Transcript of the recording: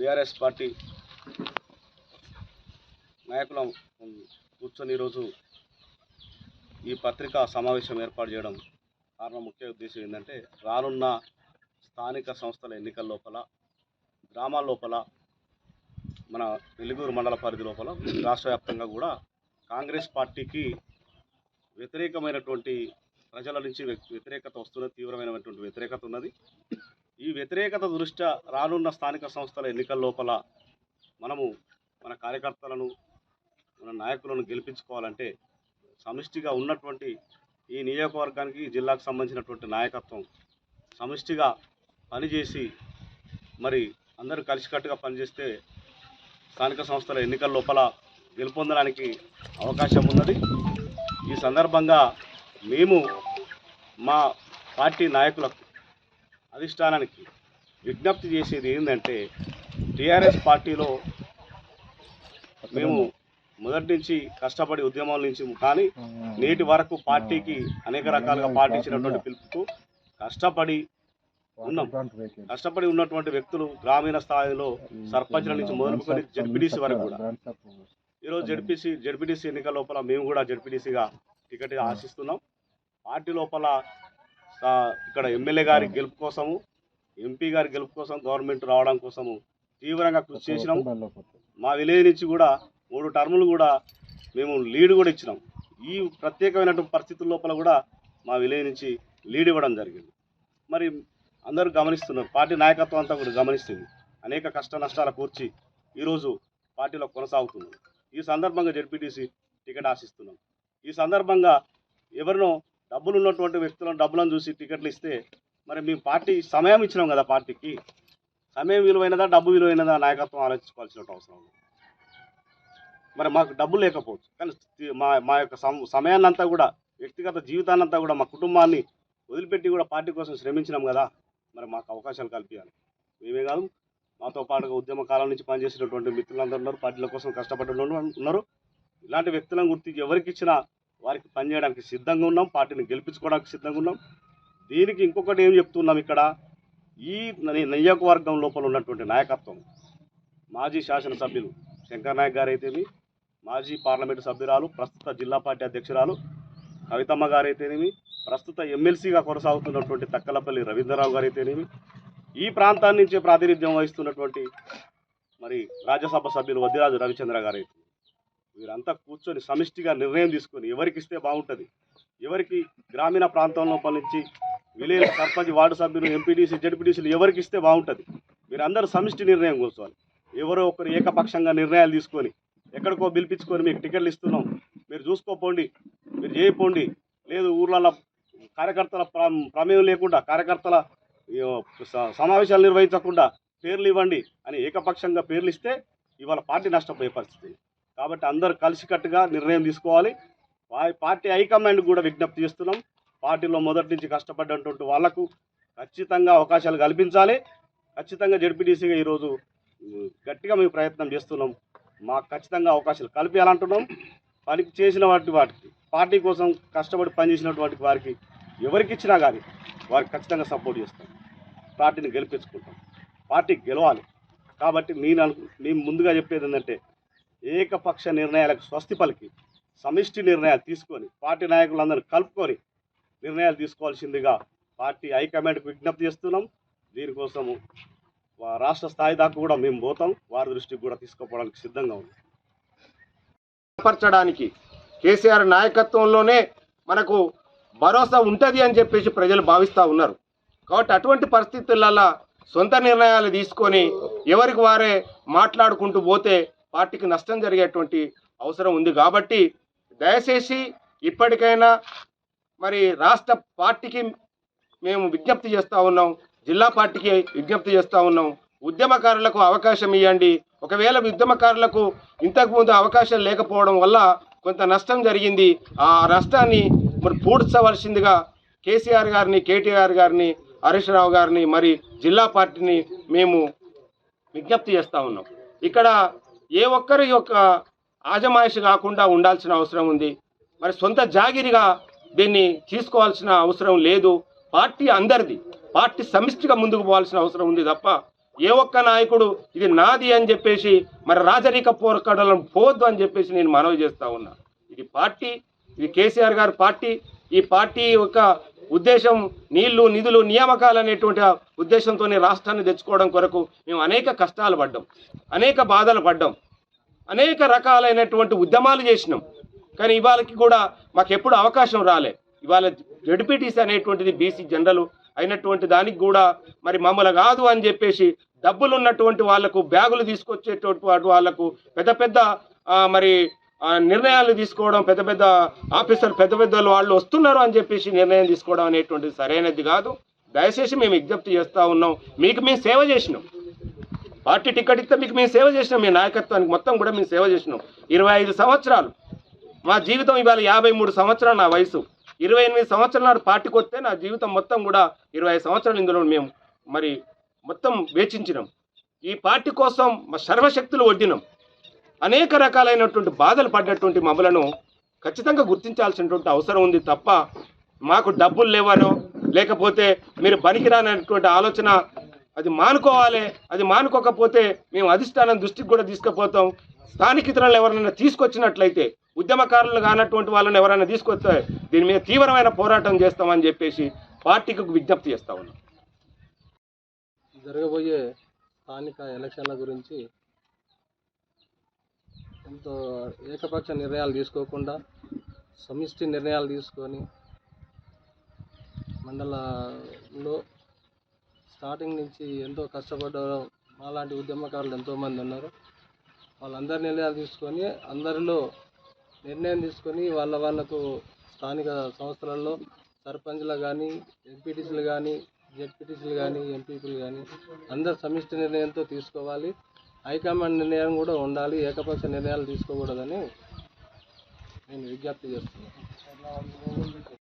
BRS party నాయకులం కూర్చొని ఈరోజు ఈ పత్రికా సమావేశం ఏర్పాటు చేయడం కారణం ముఖ్య ఉద్దేశం ఏంటంటే రానున్న స్థానిక సంస్థల ఎన్నికల లోపల గ్రామాల లోపల మన వెలుగురు మండల పరిధి లోపల రాష్ట్ర వ్యాప్తంగా కూడా కాంగ్రెస్ పార్టీకి వ్యతిరేకమైనటువంటి ప్రజల నుంచి వ్యతిరేకత వస్తున్నది తీవ్రమైనటువంటి వ్యతిరేకత ఉన్నది. ఈ వ్యతిరేకత దృష్ట్యా రానున్న స్థానిక సంస్థల ఎన్నికల లోపల మనము మన కార్యకర్తలను మన నాయకులను గెలిపించుకోవాలంటే సమిష్టిగా ఉన్నటువంటి ఈ నియోజకవర్గానికి జిల్లాకు సంబంధించినటువంటి నాయకత్వం సమిష్టిగా పనిచేసి మరి అందరూ కలిసికట్టుగా పనిచేస్తే స్థానిక సంస్థల ఎన్నికల లోపల గెలుపొందడానికి అవకాశం ఉన్నది. ఈ సందర్భంగా మేము మా పార్టీ నాయకులకు అధిష్టానానికి విజ్ఞప్తి చేసేది ఏంటంటే టీఆర్ఎస్ పార్టీలో మేము మొదటి నుంచి కష్టపడి ఉద్యమాల నుంచి కానీ నేటి వరకు పార్టీకి అనేక రకాలుగా పార్టీ ఇచ్చినటువంటి పిలుపుకు కష్టపడి ఉన్నాం. కష్టపడి ఉన్నటువంటి వ్యక్తులు గ్రామీణ స్థాయిలో సర్పంచ్ల నుంచి మొదలుకొని జడ్పీటీసీ వరకు కూడా. ఈరోజు జడ్పీసీ జడ్పీటీసీ ఎన్నికల లోపల మేము కూడా జడ్పీటీసీగా టికెట్ ఆశిస్తున్నాం. పార్టీ లోపల ఇక్కడ ఎమ్మెల్యే గారి గెలుపు కోసము ఎంపీ గారి గెలుపు కోసం గవర్నమెంట్ రావడం కోసము తీవ్రంగా కృషి చేసినాం. మా విలేజ్ నుంచి కూడా మూడు టర్ములు కూడా మేము లీడ్ కూడా ఇచ్చినాం. ఈ ప్రత్యేకమైనటువంటి పరిస్థితుల లోపల కూడా మా విలేజ్ నుంచి లీడ్ ఇవ్వడం జరిగింది. మరి అందరూ గమనిస్తున్నారు పార్టీ నాయకత్వం అంతా కూడా గమనిస్తుంది. అనేక కష్ట నష్టాల కూర్చి ఈరోజు పార్టీలో కొనసాగుతుంది ఈ సందర్భంగా జడ్పీటీసీ టికెట్ ఆశిస్తున్నాం. ఈ సందర్భంగా ఎవరినో డబ్బులు ఉన్నటువంటి వ్యక్తులను డబ్బులను చూసి టికెట్లు ఇస్తే మరి మేము పార్టీ సమయం ఇచ్చినాం కదా పార్టీకి. సమయం విలువైనదా డబ్బు విలువైనదా నాయకత్వం ఆలోచించుకోవాల్సిన అవసరం ఉంది. మరి మాకు డబ్బు లేకపోవచ్చు. కానీ మా మా యొక్క సమయాన్ని సమయాన్నంతా కూడా వ్యక్తిగత జీవితాన్నంతా కూడా మా కుటుంబాన్ని వదిలిపెట్టి కూడా పార్టీ కోసం శ్రమించినాం కదా మరి మాకు అవకాశాలు కల్పించాలి. మేమే కాదు మాతో పాటుగా ఉద్యమ కాలం నుంచి పనిచేసినటువంటి మిత్రులందరూ ఉన్నారు పార్టీల కోసం కష్టపడి ఉన్నారు. ఇలాంటి వ్యక్తులను గుర్తించి ఎవరికి ఇచ్చినా వారికి పనిచేయడానికి సిద్ధంగా ఉన్నాం పార్టీని గెలిపించుకోవడానికి సిద్ధంగా ఉన్నాం. దీనికి ఇంకొకటి ఏం చెప్తున్నాం ఇక్కడ? ఈ నియోజకవర్గం లోపల ఉన్నటువంటి నాయకత్వం మాజీ శాసనసభ్యులు శంకర్ నాయక్ గారైతేమి మాజీ పార్లమెంటు సభ్యురాలు ప్రస్తుత జిల్లా పార్టీ అధ్యక్షురాలు కవితమ్మ గారైతేనేమి ప్రస్తుత ఎమ్మెల్సీగా కొనసాగుతున్నటువంటి తక్కలపల్లి రవీంద్రరావు గారైతేనేమి ఈ ప్రాంతాన్ని ప్రాతినిధ్యం వహిస్తున్నటువంటి మరి రాజ్యసభ సభ్యులు వద్దిరాజు రవిచంద్ర గారైతే వీరంతా కూర్చొని సమిష్టిగా నిర్ణయం తీసుకొని ఎవరికి ఇస్తే బాగుంటుంది? ఎవరికి గ్రామీణ ప్రాంతం లోపల నుంచి విలేజ్ సర్పంచ్ వార్డు సభ్యులు ఎంపీటీసీ జడ్పీటీసీలు ఎవరికి ఇస్తే బాగుంటుంది? మీరందరూ సమిష్టి నిర్ణయం కూర్చోవాలి ఎవరో ఒకరు ఏకపక్షంగా నిర్ణయాలు తీసుకొని ఎక్కడికో పిలిపించుకొని మీకు టికెట్లు ఇస్తున్నాం. మీరు చూసుకోపోండి మీరు చేయపోండి. లేదు ఊర్లలో కార్యకర్తల ప్ర- ప్రమేయం లేకుండా కార్యకర్తల స- సమావేశాలు నిర్వహించకుండా పేర్లు ఇవ్వండి అని ఏకపక్షంగా పేర్లు ఇస్తే ఇవాళ పార్టీ నష్టపోయే పరిస్థితి. కాబట్టి అందరూ కలిసికట్టుగా నిర్ణయం తీసుకోవాలి. పార్టీ హైకమాండ్ కూడా విజ్ఞప్తి చేస్తున్నాం. పార్టీలో మొదటి నుంచి కష్టపడ్డటువంటి వాళ్ళకు ఖచ్చితంగా అవకాశాలు కల్పించాలి. ఖచ్చితంగా జడ్పీటీసీగా ఈరోజు గట్టిగా మేము ప్రయత్నం చేస్తున్నాం. మాకు ఖచ్చితంగా అవకాశాలు కల్పించాలంటున్నాం. పనికి చేసిన వాటి వాటికి పార్టీ కోసం కష్టపడి పనిచేసినటువంటి వారికి ఎవరికి ఇచ్చినా కానీ వారికి ఖచ్చితంగా సపోర్ట్ చేస్తాం. పార్టీని గెలిపించుకుంటాం. పార్టీ గెలవాలి. కాబట్టి నేను అను మేము ముందుగా చెప్పేది ఏంటంటే ఏకపక్ష నిర్ణయాలకు స్వస్తి పలికి సమిష్టి నిర్ణయాలు తీసుకొని పార్టీ నాయకులందరూ కలుపుకొని నిర్ణయాలు తీసుకోవాల్సిందిగా పార్టీ హైకమాండ్కి విజ్ఞప్తి చేస్తున్నాం. దీనికోసము రాష్ట్ర స్థాయి దాకా కూడా మేము పోతాం. వారి దృష్టికి కూడా తీసుకుపోవడానికి సిద్ధంగా ఉంది పరచడానికి కేసీఆర్ నాయకత్వంలోనే మనకు భరోసా ఉంటుంది అని చెప్పేసి ప్రజలు భావిస్తూ ఉన్నారు. కాబట్టి అటువంటి పరిస్థితులలో సొంత నిర్ణయాలు తీసుకొని ఎవరికి వారే మాట్లాడుకుంటూ పోతే పార్టీకి నష్టం జరిగేటువంటి అవసరం ఉంది కాబట్టి దయచేసి ఇప్పటికైనా మరి రాష్ట్ర పార్టీకి మేము విజ్ఞప్తి చేస్తూ ఉన్నాం జిల్లా పార్టీకి విజ్ఞప్తి చేస్తూ ఉన్నాం. ఉద్యమకారులకు అవకాశం ఇవ్వండి ఒకవేళ ఉద్యమకారులకు ఇంతకుముందు అవకాశం లేకపోవడం వల్ల కొంత నష్టం జరిగింది. ఆ నష్టాన్ని మరి పూడ్చవలసిందిగా కేసీఆర్ గారిని కేటీఆర్ గారిని హరీష్ రావు గారిని మరి జిల్లా పార్టీని మేము విజ్ఞప్తి చేస్తూ ఉన్నాం. ఇక్కడ ఏ ఒక్కరి యొక్క ఆజమాయిషి కాకుండా ఉండాల్సిన అవసరం ఉంది. మరి సొంత జాగిరిగా దీన్ని తీసుకోవాల్సిన అవసరం లేదు. పార్టీ అందరిది పార్టీ సమిష్టిగా ముందుకు పోవాల్సిన అవసరం ఉంది తప్ప ఏ ఒక్క నాయకుడు ఇది నాది అని చెప్పేసి మరి రాజరిక పోరకడలను పోవద్దు అని చెప్పేసి నేను మనవి చేస్తా ఉన్నా. ఇది పార్టీ ఇది కేసీఆర్ గారి పార్టీ. ఈ పార్టీ యొక్క ఉద్దేశం నీళ్ళు నిధులు నియామకాలు అనేటువంటి ఉద్దేశంతోనే రాష్ట్రాన్ని తెచ్చుకోవడం కొరకు మేము అనేక కష్టాలు పడ్డాం అనేక బాధలు పడ్డాం అనేక రకాలైనటువంటి ఉద్యమాలు చేసినాం. కానీ ఇవాళకి కూడా మాకు ఎప్పుడు అవకాశం రాలే. ఇవాళ జడ్పీటీసీ అనేటువంటిది బీసీ జనరల్ అయినటువంటి దానికి కూడా మరి మమ్మల్ని కాదు అని చెప్పేసి డబ్బులు ఉన్నటువంటి వాళ్ళకు బ్యాగులు తీసుకొచ్చేటువంటి వాళ్ళకు వాళ్ళకు పెద్ద పెద్ద మరి నిర్ణయాలు తీసుకోవడం పెద్ద పెద్ద ఆఫీసర్ పెద్ద పెద్ద వాళ్ళు వస్తున్నారు అని చెప్పేసి నిర్ణయం తీసుకోవడం అనేటువంటిది సరైనది కాదు. దయచేసి మేము విజ్ఞప్తి చేస్తూ ఉన్నాం. మీకు మేము సేవ చేసినాం. పార్టీ టికెట్ ఇస్తే మీకు మేము సేవ చేసినాం. మీ నాయకత్వానికి మొత్తం కూడా మేము సేవ చేసినాం. ఇరవై ఐదు సంవత్సరాలు. మా జీవితం ఇవాళ యాభై మూడు సంవత్సరాలు నా వయసు. ఇరవై ఎనిమిది సంవత్సరాల నాడు పార్టీకి వస్తే నా జీవితం మొత్తం కూడా ఇరవై ఐదు సంవత్సరాలు ఇందులో మేము మరి మొత్తం వేచించినాం. ఈ పార్టీ కోసం మా సర్వశక్తులు వడ్డినాం. అనేక రకాలైనటువంటి బాధలు పడ్డటువంటి మమ్మలను ఖచ్చితంగా గుర్తించాల్సినటువంటి అవసరం ఉంది తప్ప మాకు డబ్బులు లేవనో లేకపోతే మీరు పనికిరానటువంటి ఆలోచన అది మానుకోవాలి అది మానుకోకపోతే మేము అధిష్టానం దృష్టికి కూడా తీసుకుపోతాం. స్థానికితరులను ఎవరైనా తీసుకొచ్చినట్లయితే ఉద్యమకారులు కానటువంటి వాళ్ళని ఎవరైనా తీసుకొస్తే దీని మీద తీవ్రమైన పోరాటం చేస్తామని చెప్పేసి పార్టీకి విజ్ఞప్తి చేస్తా ఉన్నాం. జరగబోయే స్థానిక ఎలక్షన్ల గురించి ఎంతో ఏకపక్ష నిర్ణయాలు తీసుకోకుండా సమిష్టి నిర్ణయాలు తీసుకొని మండలంలో స్టార్టింగ్ నుంచి ఎంతో కష్టపడ్డ మాలాంటి ఉద్యమకారులు ఎంతోమంది ఉన్నారు. వాళ్ళందరి నిర్ణయాలు తీసుకొని అందరిలో నిర్ణయం తీసుకొని వాళ్ళ వాళ్ళకు స్థానిక సంస్థలలో సర్పంచ్లు కానీ ఎంపీటీసీలు కానీ జెడ్పీటీసీలు కానీ ఎంపీపీలు కానీ అందరు సమిష్టి నిర్ణయంతో తీసుకోవాలి. హైకమాండ్ నిర్ణయం కూడా ఉండాలి ఏకపక్ష నిర్ణయాలు తీసుకోకూడదని నేను విజ్ఞప్తి చేస్తున్నాను.